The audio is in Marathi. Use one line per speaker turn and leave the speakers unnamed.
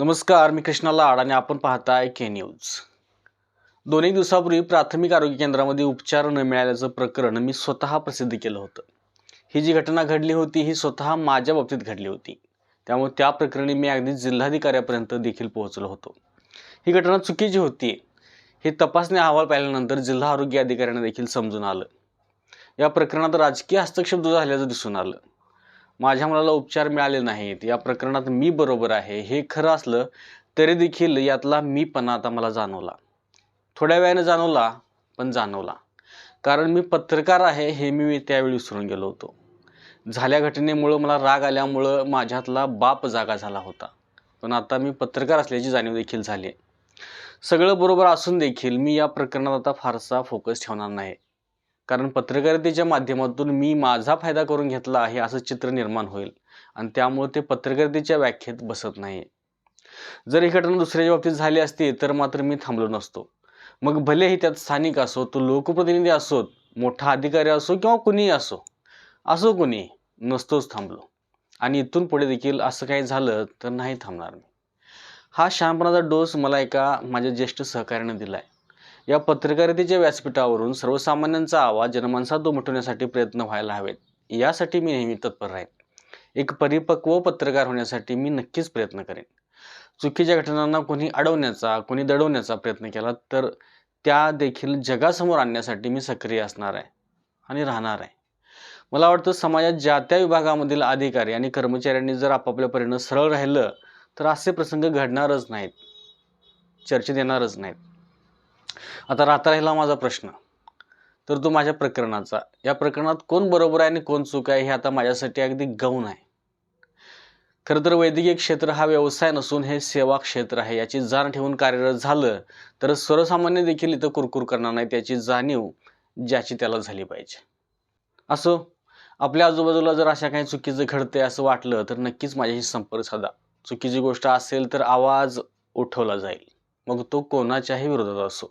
नमस्कार मी कृष्णा लाड आणि आपण पाहताय के न्यूज. दोन एक दिवसापूर्वी प्राथमिक आरोग्य केंद्रामध्ये उपचार न मिळाल्याचं प्रकरण मी स्वतः प्रसिद्ध केलं होतं. ही जी घटना घडली होती ही स्वतः माझ्या बाबतीत घडली होती. त्यामुळे त्या प्रकरणी मी अगदी जिल्हाधिकाऱ्यापर्यंत देखील पोहोचलो होतो. ही घटना चुकीची होती हे तपासणी अहवाल पाहिल्यानंतर जिल्हा आरोग्य अधिकाऱ्यांना देखील समजून आलं. या प्रकरणात राजकीय हस्तक्षेप झाल्याचं दिसून आलं. माझ्या मुलाला उपचार मिळाले नाहीत. या प्रकरणात मी बरोबर आहे. हे खरं असलं तरी देखील यातला मीपणा आता मला जाणवला. थोड्या वेळाने जाणवला पण जाणवला. कारण मी पत्रकार आहे हे मी त्यावेळी विसरून गेलो होतो. झाल्या घटनेमुळं मला राग आल्यामुळं माझ्यातला बाप जागा झाला होता. पण आता मी पत्रकार असल्याची जाणीव देखील झाली आहे. सगळं बरोबर असून देखील मी या प्रकरणात आता फारसा फोकस ठेवणार नाही. कारण पत्रकारितेच्या माध्यमातून मी माझा फायदा करून घेतला आहे असं चित्र निर्माण होईल. आणि त्यामुळे ते पत्रकारितेच्या व्याख्येत बसत नाही जर ही घटना दुसऱ्याच्या बाबतीत झाली असती तर मात्र मी थांबलो नसतो. मग भलेही त्यात स्थानिक असो तो लोकप्रतिनिधी असोत मोठा अधिकारी असो किंवा कुणीही असो असो कुणी नसतोच थांबलो. आणि इथून पुढे देखील असं काही झालं तर नाही थांबणार मी. हा शहाणपणाचा डोस मला एका माझ्या ज्येष्ठ सहकार्याने दिला आहे या पत्रकारितेच्या व्यासपीठावरून सर्वसामान्यांचा आवाज जनमानसात उमटवण्यासाठी प्रयत्न व्हायला हवेत. यासाठी मी नेहमी तत्पर राहीन. एक परिपक्व पत्रकार होण्यासाठी मी नक्कीच प्रयत्न करेन. चुकीच्या घटनांना कोणी अडवण्याचा कोणी दडवण्याचा प्रयत्न केला तर त्या देखील जगासमोर आणण्यासाठी मी सक्रिय असणार आहे आणि राहणार आहे. मला वाटतं समाजात ज्या त्या विभागामधील अधिकारी आणि कर्मचाऱ्यांनी जर आपापल्या परीनं सरळ राहिलं तर असे प्रसंग घडणारच नाहीत. चर्चेत येणारच नाहीत. आता राहता राहिला माझा प्रश्न. तर तो माझ्या प्रकरणाचा. या प्रकरणात कोण बरोबर आहे आणि कोण चूक आहे हे आता माझ्यासाठी अगदी गौण आहे. खरं तर वैद्यकीय क्षेत्र हा व्यवसाय नसून हे सेवा क्षेत्र आहे. याची जाण ठेवून कार्यरत झालं तर सर्वसामान्य देखील इथं कुरकुर करणार नाही त्याची जाणीव ज्याची त्याला झाली पाहिजे. असो आपल्या आजूबाजूला जर अशा काही चुकीचं घडतंय असं वाटलं तर नक्कीच माझ्याशी संपर्क साधा. चुकीची गोष्ट असेल तर आवाज उठवला जाईल. मग तो कोणाच्याही विरोधात असो.